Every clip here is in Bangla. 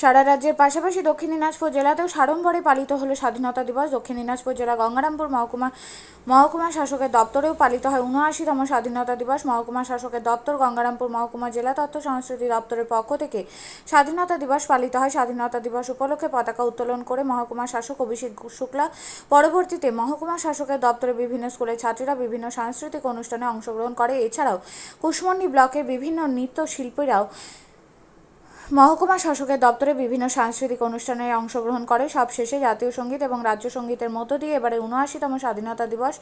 সারা রাজ্যের পাশাপাশি দক্ষিণ দিনাজপুর জেলাতেও সাড়ম্বরে পালিত হলো স্বাধীনতা দিবস। দক্ষিণ দিনাজপুর জেলা গঙ্গারামপুর মহকুমা মহকুমা শাসকের দপ্তরেও পালিত হয় উনআশিতম স্বাধীনতা দিবস। মহকুমা শাসকের দপ্তর গঙ্গারামপুর মহকুমা জেলা তথ্য সংস্কৃতি দপ্তরের পক্ষ থেকে স্বাধীনতা দিবস পালিত হয়। স্বাধীনতা দিবস উপলক্ষে পতাকা উত্তোলন করে মহকুমা শাসক অভিষেক শুক্লা, পরবর্তীতে মহকুমা শাসকের দপ্তরে বিভিন্ন স্কুলের ছাত্রীরা বিভিন্ন সাংস্কৃতিক অনুষ্ঠানে অংশগ্রহণ করে। এছাড়াও কুশমন্ডি ব্লকের বিভিন্ন নৃত্যশিল্পীরাও মহকুমা শাসকের দপ্তরে বিভিন্ন সাংস্কৃতিক অনুষ্ঠানে অংশগ্রহণ করে। সবশেষে জাতীয় সংগীত এবং রাজ্য সঙ্গীতের মধ্য দিয়ে এবারে উনআশিতম স্বাধীনতা দিবস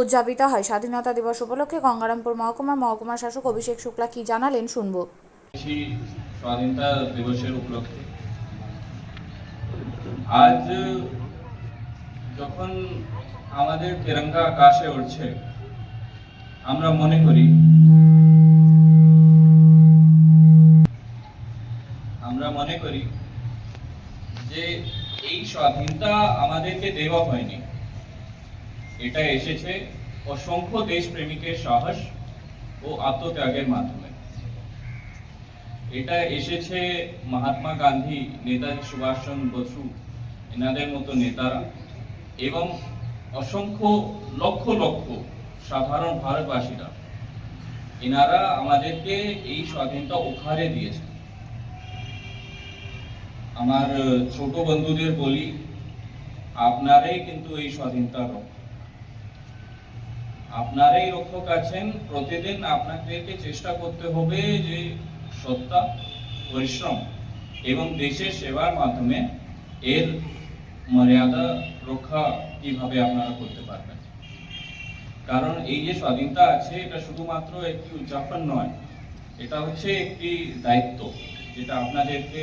উদযাপিত হয়। স্বাধীনতা দিবস উপলক্ষে গঙ্গারামপুর মহকুমা মহকুমা শাসক অভিষেক শুক্লা কি জানালেন শুনব। স্বাধীনতা দিবসের উপলক্ষে আজ যখন আমাদের তিরঙ্গা আকাশে উঠছে আমরা মনে করি আমরা মনে করি যে এই স্বাধীনতা আমাদেরকে দেওয়া হয়নি। এটা এসেছে অসংখ্য দেশপ্রেমিকের সাহস ও আত্মত্যাগের মাধ্যমে। এটা এসেছে মহাত্মা গান্ধী, নেতাজি সুভাষচন্দ্র বসু, এনাদের মতো নেতারা এবং অসংখ্য লক্ষ লক্ষ সাধারণ ভারতবাসীরা। এনারা আমাদেরকে এই স্বাধীনতা উপহারে দিয়েছে আমার ছোট বন্ধুদের বলি, আপনারাই কিন্তু এই স্বাধীনতা রক্ষক। আপনারাই রক্ষক আছেন, প্রতিদিন আপনাদেরকে চেষ্টা করতে হবে যে সত্তা, পরিশ্রম এবং দেশের সেবার মাধ্যমে এর মর্যাদা রক্ষা কীভাবে আপনারা করতে পারবেন। কারণ এই যে স্বাধীনতা আছে, এটা শুধুমাত্র একটি উদযাপন নয়, এটা হচ্ছে একটি দায়িত্ব, যেটা আপনাদেরকে